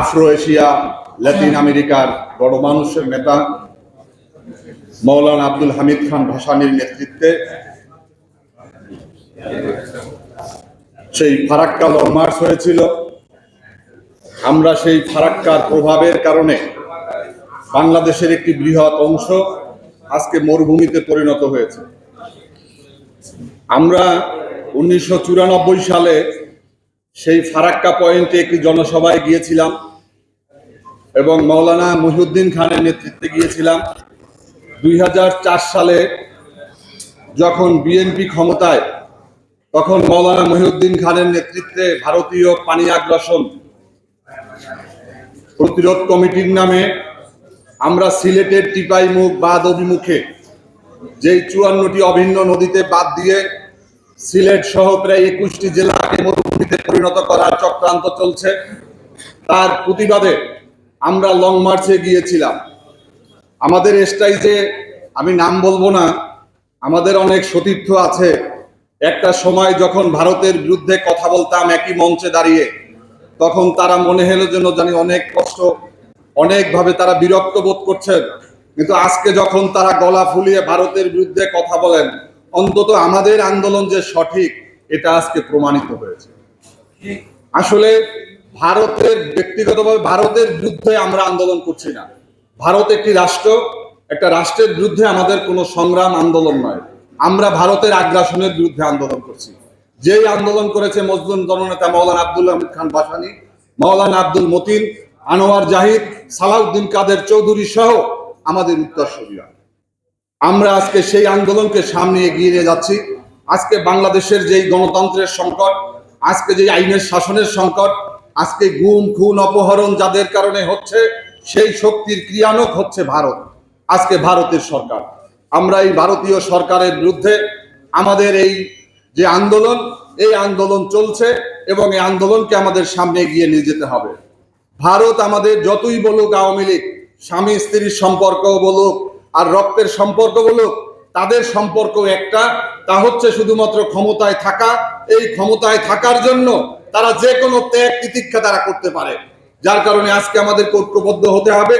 Afro Asia Latin আমেরিকার বড় মানুষের নেতা মৌলানা আব্দুল হামিদ খান ভাসানির নেতৃত্বে সেই ফারাক্কা লং মার্চ হয়েছিল। আমরা সেই ফারাক্কার প্রভাবের কারণে বাংলাদেশের একটি বৃহৎ অংশ আজকে মরুভূমিতে পরিণত হয়েছে। আমরা উনিশশো চুরানব্বই সালে সেই ফারাক্কা পয়েন্টে একটি জনসভায় গিয়েছিলাম এবং মৌলানা মহিউদ্দিন খানের নেতৃত্বে গিয়েছিলাম। দুই হাজার চার সালে যখন বিএনপি ক্ষমতায়, তখন মৌলানা মহিউদ্দিন খানের নেতৃত্বে ভারতীয় পানি আগ্রাসন প্রতিরোধ কমিটির নামে আমরা সিলেটের টিপাই মুখ বাদ অভিমুখে যেই চুয়ান্নটি অভিন্ন নদীতে বাদ দিয়ে সিলেট সহ প্রায় একুশটি জেলাকে মরুভূমিতে পরিণত করার চক্রান্ত চলছে। তার প্রতিবাদে আমরা লং মার্চে গিয়েছিলাম। আমাদের স্টাইজে আমি নাম বলব না, আমাদের অনেক সতীর্থ আছে। একটা সময় যখন ভারতের বিরুদ্ধে কথা বলতাম একই মঞ্চে দাঁড়িয়ে, তখন তারা মনে হলো যেন জানি অনেক কষ্ট, অনেকভাবে তারা বিরক্ত বোধ করছেন। কিন্তু আজকে যখন তারা গলা ফুলিয়ে ভারতের বিরুদ্ধে কথা বলেন অন্তত আমাদের আন্দোলন যে সঠিক, এটা আজকে প্রমাণিত হয়েছে। আসলে ভারতের ব্যক্তিগতভাবে ভারতের বিরুদ্ধে আমরা আন্দোলন করছি না। ভারত একটি রাষ্ট্র, একটা রাষ্ট্রের বিরুদ্ধে আমাদের কোনো সংগ্রাম আন্দোলন নয়। আমরা ভারতের আগ্রাসনের বিরুদ্ধে আন্দোলন করছি। যেই আন্দোলন করেছে মজলুম জননেতা মৌলানা আব্দুল হামিদ খান বাসানি, মৌলানা আব্দুল মতিন, আনোয়ার জাহিদ, সালাউদ্দিন কাদের চৌধুরী সহ আমাদের উত্তরসূরিরা আমরা আজকে সেই আন্দোলনকে সামনে এগিয়ে নিয়ে যাচ্ছি। আজকে বাংলাদেশের যেই গণতন্ত্রের সংকট, আজকে যে আইনের শাসনের সংকট, আজকে গুম, খুন, অপহরণ যাদের কারণে হচ্ছে, সেই শক্তির ক্রিয়ানক হচ্ছে ভারত। আজকে ভারতের সরকার। আমরা এই ভারতীয় সরকারের বিরুদ্ধে আমাদের এই যে আন্দোলন, এই আন্দোলন চলছে এবং এই আন্দোলনকে আমাদের সামনে এগিয়ে নিয়ে যেতে হবে। ভারত আমাদের যতই বলুক আওয়ামী লীগ স্বামী স্ত্রীর সম্পর্ক বলুক আর রক্তের সম্পর্ক বলুক তাদের সম্পর্ক একটা, তা হচ্ছে শুধুমাত্র ক্ষমতায় থাকা। এই ক্ষমতায় থাকার জন্য তারা যে কোনো ত্যাগ তিতিক্ষা তারা করতে পারে। যার কারণে আজকে আমাদের ঐক্যবদ্ধ হতে হবে।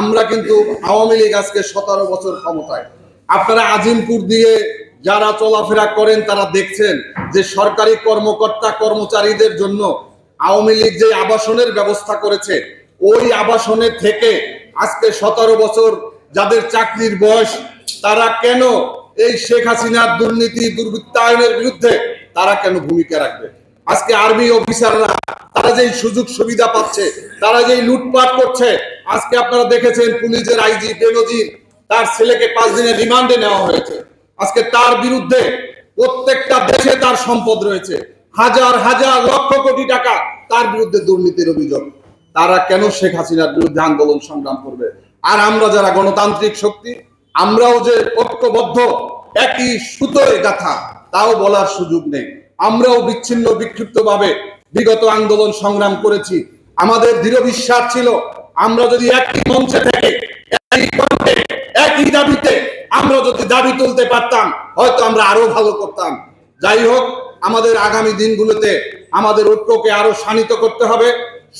আমরা কিন্তু আওয়ামী লীগ আজকে সতেরো বছর ক্ষমতায়। আপনারা আজিমপুর দিয়ে যারা চলাফেরা করেন, তারা দেখছেন যে সরকারি কর্মকর্তা, কর্মচারীদের জন্য আওয়ামী লীগ যে আবাসনের ব্যবস্থা করেছে, ওই আবাসনে থেকে আজকে সতেরো বছর যাদের চাকরির বয়স, তারা কেন এই শেখ হাসিনার দুর্নীতি, দুর্বৃত্তায়নের বিরুদ্ধে তারা কেন ভূমিকা রাখবে? আজকে আর্মি অফিসাররা, তারা যেই সুযোগ সুবিধা পাচ্ছে, তারা যেই লুটপাট করছে, আজকে আপনারা দেখেছেন পুলিশের আইজি বেনজির, তার ছেলেকে পাঁচ দিনের রিমান্ডে নেওয়া হয়েছে। আজকে তার বিরুদ্ধে প্রত্যেকটা দেশে তার সম্পদ রয়েছে। হাজার হাজার লক্ষ কোটি টাকা তার বিরুদ্ধে দুর্নীতির অভিযোগ। তারা কেন শেখ হাসিনার বিরুদ্ধে আন্দোলন সংগ্রাম করবে? আর আমরা যারা গণতান্ত্রিক শক্তি, আমরাও যে ঐক্যবদ্ধ, একই সুতোয় গাথা, তাও বলার সুযোগ নেই। আমরাও বিচ্ছিন্ন বিক্ষিপ্ত ভাবে বিগত আন্দোলন সংগ্রাম করেছি। আমাদের দৃঢ় বিশ্বাস ছিল, আমরা যদি একই মঞ্চে থেকে, একই কণ্ঠে, একই দাবিতে, আমরা যদি দাবি তুলতে পারতাম, হয়তো আমরা আরও ভালো করতাম। যাই হোক, আমাদের আগামী দিনগুলোতে আমাদের ঐক্যকে আরও শানিত করতে হবে।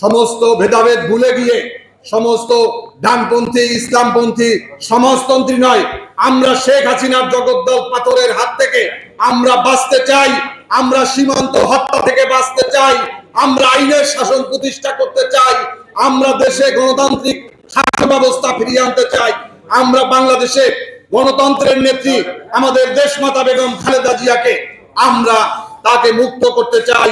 সমস্ত ভেদাভেদ ভুলে গিয়ে সমস্ত ডানপন্থী, ইসলামপন্থী, সমাজতন্ত্রী নয়, আমরা শেখ হাসিনার জগদ্দল পাথরের হাত থেকে আমরা বাঁচতে চাই, আমরা সীমান্ত হত্যা থেকে বাঁচতে চাই, আমরা আইনের শাসন প্রতিষ্ঠা করতে চাই, আমরা দেশে গণতান্ত্রিক শাসন ব্যবস্থা ফিরিয়ে আনতে চাই, আমরা বাংলাদেশে গণতন্ত্রের নেত্রী আমাদের দেশমাতা বেগম খালেদা জিয়াকে আমরা তাকে মুক্ত করতে চাই,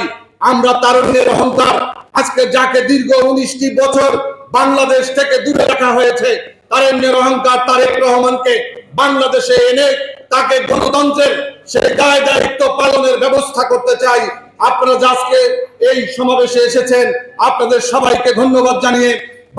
আমরা তারুণ্যের অহংকার, আজকে যাকে দীর্ঘ উনিশটি বছর বাংলাদেশ থেকে দূরে রাখা হয়েছে। তারুণ্যের অহংকার তারেক রহমানকে বাংলাদেশে এনে তাকে গণতন্ত্রের সেই দায় দায়িত্ব পালনের ব্যবস্থা করতে চাই। আপনারা আজকে এই সমাবেশে এসেছেন, আপনাদের সবাইকে ধন্যবাদ জানিয়ে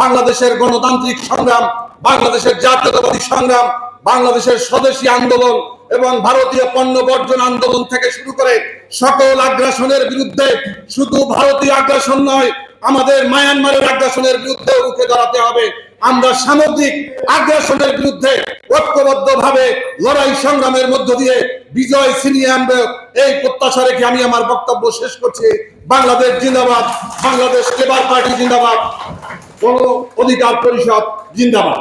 বাংলাদেশের গণতান্ত্রিক সংগ্রাম, বাংলাদেশের জাতীয়তাবাদী সংগ্রাম বাংলাদেশের স্বদেশী আন্দোলন এবং ভারতীয় পণ্য বর্জন আন্দোলন থেকে শুরু করে সকল আগ্রাসনের বিরুদ্ধে শুধু ভারতীয় আগ্রাসন নয়, আমাদের মায়ানমারের আগ্রাসনের বিরুদ্ধে রুখে দাঁড়াতে হবে। আমরা সামগ্রিক আগ্রাসনের বিরুদ্ধে ঐক্যবদ্ধভাবে লড়াই সংগ্রামের মধ্য দিয়ে বিজয় ছিনিয়ে আনবে। এই প্রত্যাশা রেখে আমি আমার বক্তব্য শেষ করছি। বাংলাদেশ জিন্দাবাদ, বাংলাদেশ লেবার পার্টি জিন্দাবাদ অধিকার পরিষদ জিন্দাবাদ।